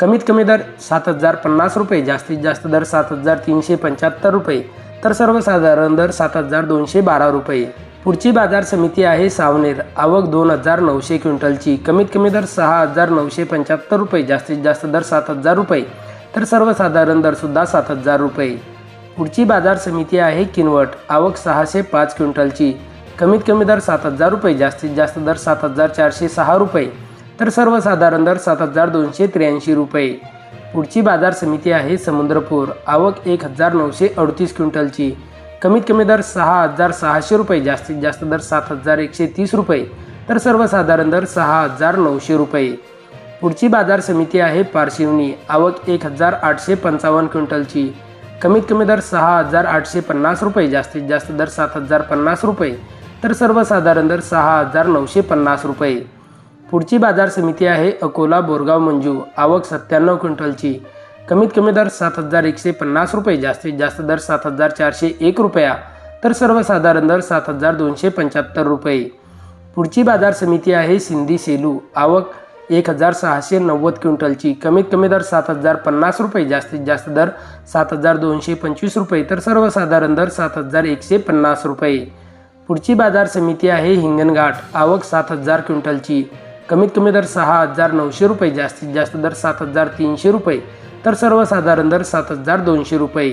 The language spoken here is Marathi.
कमीत कमी दर सात हजार पन्नास रुपये जास्तीत जास्त दर सात हजार तीनशे पंच्याहत्तर रुपये तर सर्वसाधारण दर सात हजार दोनशे बारा रुपये. पुढची बाजार समिती आहे सावनेर. आवक दोन हजार नऊशे क्विंटलची. कमीत कमी दर सहा हजार नऊशे पंच्याहत्तर रुपये जास्तीत जास्त दर सात हजार रुपये तर सर्वसाधारण दरसुद्धा सात हजार रुपये. पुढची बाजार समिती आहे किनवट. आवक सहाशे पाच क्विंटलची. कमीत कमी दर सात हजार रुपये जास्तीत जास्त दर सात हजार चारशे सहा रुपये तर सर्वसाधारण दर सात हजार दोनशे त्र्याऐंशी रुपये. पुढची बाजार समिती आहे समुद्रपूर. आवक एक हजार नऊशे अडतीस क्विंटलची. कमीत कमी दर सहा हजार सहाशे रुपये. जास्तीत जास्त दर सात हजार एकशे तीस रुपये. तर सर्वसाधारण दर सहा हजार नऊशे रुपये. पुढची बाजार समिती आहे पारशिवनी. आवक एक हजार आठशे पंचावन्न क्विंटलची. कमीत कमी दर सहा हजार आठशे पन्नास रुपये. जास्तीत जास्त दर सात हजार पन्नास रुपये. तर सर्वसाधारण दर सहा हजार नऊशे पन्नास रुपये. पुढची बाजार समिती आहे अकोला बोरगाव मंजू. आवक सत्त्याण्णव क्विंटलची. कमीत कमी दर सात हजार एकशे पन्नास रुपये जास्तीत जास्त दर सात हजार चारशे एक रुपया तर सर्वसाधारण दर सात हजार दोनशे पंच्याहत्तर रुपये. पुढची बाजार समिती आहे सिंधी सेलू. आवक एक हजार सहाशे नव्वद क्विंटलची. कमीत कमी दर सात हजार पन्नास रुपये जास्तीत जास्त दर सात हजार दोनशे पंचवीस रुपये तर सर्वसाधारण दर सात हजार एकशे पन्नास रुपये. पुढची बाजार समिती आहे हिंगणघाट. आवक सात हजार क्विंटलची. कमीत कमी दर सहा हजार नऊशे रुपये जास्तीत जास्त दर सात हजार तीनशे रुपये तर सर्वसाधारण दर सात हजार दोनशे रुपये.